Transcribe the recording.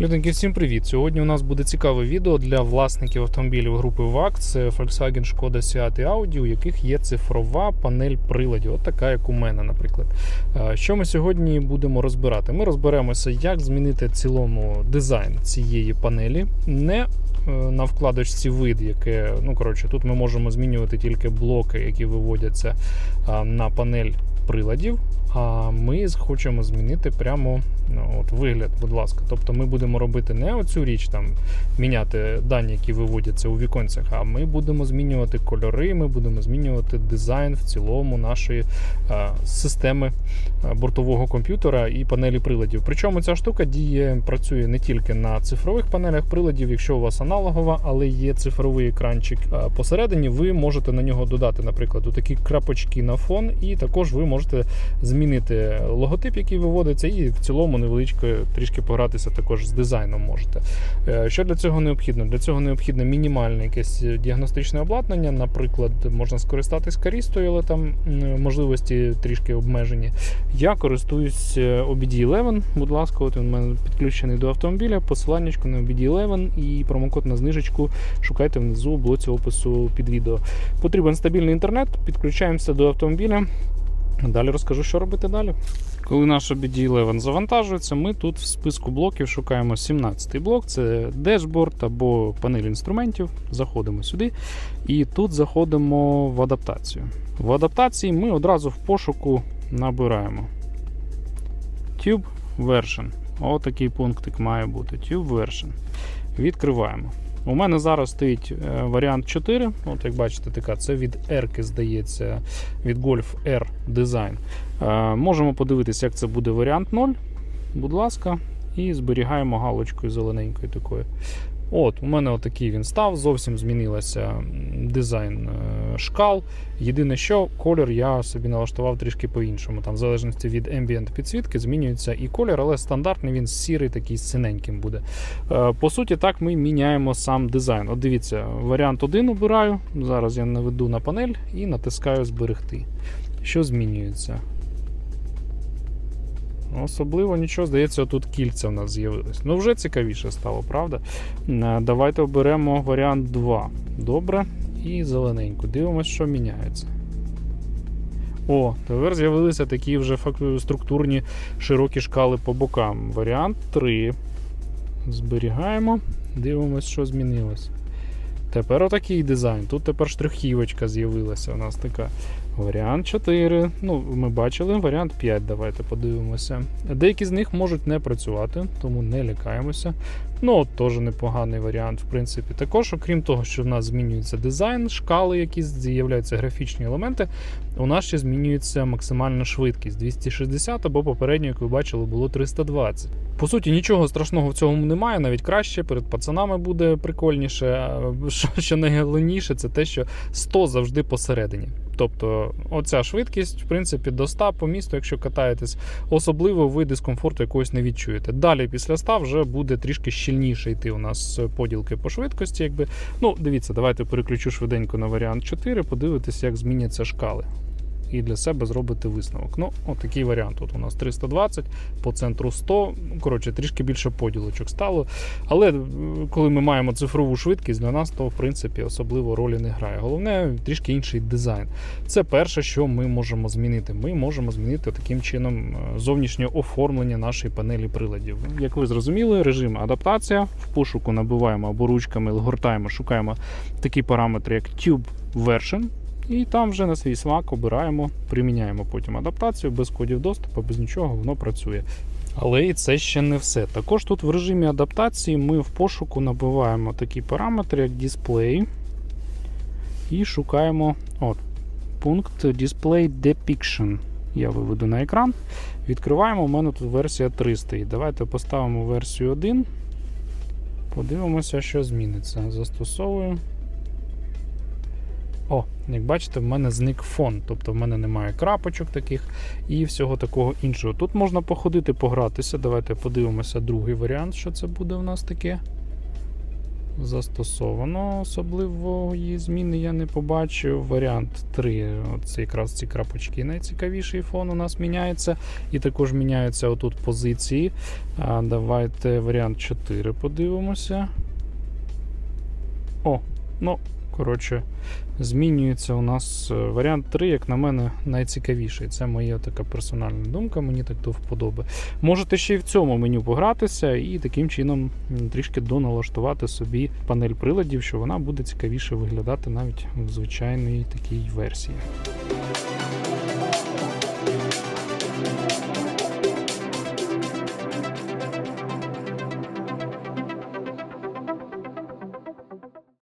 Люденьки, всім привіт! Сьогодні у нас буде цікаве відео для власників автомобілів групи ВАК. Це Volkswagen Skoda Seat і Audi, у яких є цифрова панель приладів, от така, як у мене, наприклад. Що ми сьогодні будемо розбирати? Ми розберемося, як змінити цілому дизайн цієї панелі, не е, на вкладочці вид, яке, ну коротше, тут ми можемо змінювати тільки блоки, які виводяться на панель приладів. А ми хочемо змінити прямо ну, от вигляд, будь ласка. Тобто ми будемо робити не оцю річ, там міняти дані, які виводяться у віконцях, а ми будемо змінювати кольори, ми будемо змінювати дизайн в цілому нашої а, системи бортового комп'ютера і панелі приладів. Причому ця штука діє, працює не тільки на цифрових панелях приладів, якщо у вас аналогова, але є цифровий екранчик а, посередині, ви можете на нього додати, наприклад, такі крапочки на фон, і також ви можете змінити логотип, який виводиться, і в цілому невеличко трішки погратися також з дизайном можете. Е, Що для цього необхідно? Для цього необхідно мінімальне якесь діагностичне обладнання. Наприклад, можна скористатись карістою, але там можливості трішки обмежені. Я користуюсь е, OBD11. Будь ласка, от він у мене підключений до автомобіля. Посиланнячко на OBD11 і промокод на знижечку шукайте внизу в блоці опису під відео. Потрібен стабільний інтернет, підключаємося до автомобіля. Далі розкажу, що робити далі. Коли наш OBD11 завантажується, ми тут в списку блоків шукаємо 17-й блок, це дешборд або панель інструментів. Заходимо сюди і тут заходимо в адаптацію. В адаптації ми одразу в пошуку набираємо Tube Version. Отакий пунктик має бути. Tube Version. Відкриваємо. У мене зараз стоїть е, варіант 4. От як бачите, така це від R, здається, від Golf R Design. Е, Можемо подивитися, як це буде варіант 0. Будь ласка, і зберігаємо галочкою зелененькою такою. От, у мене отакий він став, зовсім змінилася дизайн е, шкал. Єдине, що колір я собі налаштував трішки по-іншому. Там, в залежності від ambient підсвітки, змінюється і колір, але стандартний він сірий, такий синеньким буде. Е, По суті, так ми міняємо сам дизайн. От дивіться, варіант 1 обираю. Зараз я наведу на панель і натискаю зберегти. Що змінюється? Особливо нічого, здається, тут кільця в нас з'явилось. Ну, вже цікавіше стало, правда? Е, Давайте оберемо варіант 2. Добре. І зелененьку. Дивимось, що міняється. О, тепер з'явилися такі вже структурні широкі шкали по бокам. Варіант 3. Зберігаємо. Дивимось, що змінилось. Тепер отакий дизайн. Тут тепер штрихівочка з'явилася. У нас така. Варіант 4. Ну, ми бачили. Варіант 5. Давайте подивимося. Деякі з них можуть не працювати, тому не лякаємося. Ну, от теж непоганий варіант, в принципі. Також, окрім того, що в нас змінюється дизайн, шкали, які з'являються графічні елементи, у нас ще змінюється максимальна швидкість 260 або попередньо, як ви бачили, було 320. По суті, нічого страшного в цьому немає, навіть краще перед пацанами буде прикольніше. Що, найголовніше, це те, що 100 завжди посередині. Тобто, оця швидкість, в принципі, до 100 по місту, якщо катаєтесь, особливо ви дискомфорту якогось не відчуєте. Далі після 100 вже буде трішки щільніше йти у нас поділки по швидкості. Якби. Ну, дивіться, давайте переключу швиденько на варіант 4, подивитися, як зміняться шкали. І для себе зробити висновок. Ну, отакий варіант. Тут у нас 320, по центру 100. Ну, Коротше, трішки більше поділочок стало. Але е, коли ми маємо цифрову швидкість, для нас то в принципі особливо ролі не грає. Головне трішки інший дизайн. Це перше, що ми можемо змінити. Ми можемо змінити таким чином е, зовнішнє оформлення нашої панелі приладів. Як ви зрозуміли, режим адаптація. В пошуку набиваємо або ручками, гортаємо, шукаємо такі параметри, як Tube Version. І там вже на свій смак обираємо, приміняємо потім адаптацію без кодів доступу, без нічого воно працює. Але і це ще не все. Також тут в режимі адаптації ми в пошуку набиваємо такі параметри, як Display. І шукаємо от, пункт Display Depiction. Я виведу на екран. Відкриваємо, у мене тут версія 3 стоїть. Давайте поставимо версію 1. Подивимося, що зміниться. Застосовую. О, як бачите, в мене зник фон, тобто в мене немає крапочок таких і всього такого іншого. Тут можна походити, погратися. Давайте подивимося другий варіант, що це буде в нас таке. застосовано особливої зміни я не побачив. Варіант 3, це якраз ці крапочки найцікавіший фон у нас міняється. І також міняються отут позиції. А, давайте варіант 4 подивимося. О, ну, коротше, змінюється у нас е, варіант 3, як на мене, найцікавіший. Це моя така персональна думка, мені так до вподоби. Можете ще й в цьому меню погратися і таким чином трішки доналаштувати собі панель приладів, що вона буде цікавіше виглядати навіть в звичайній такій версії.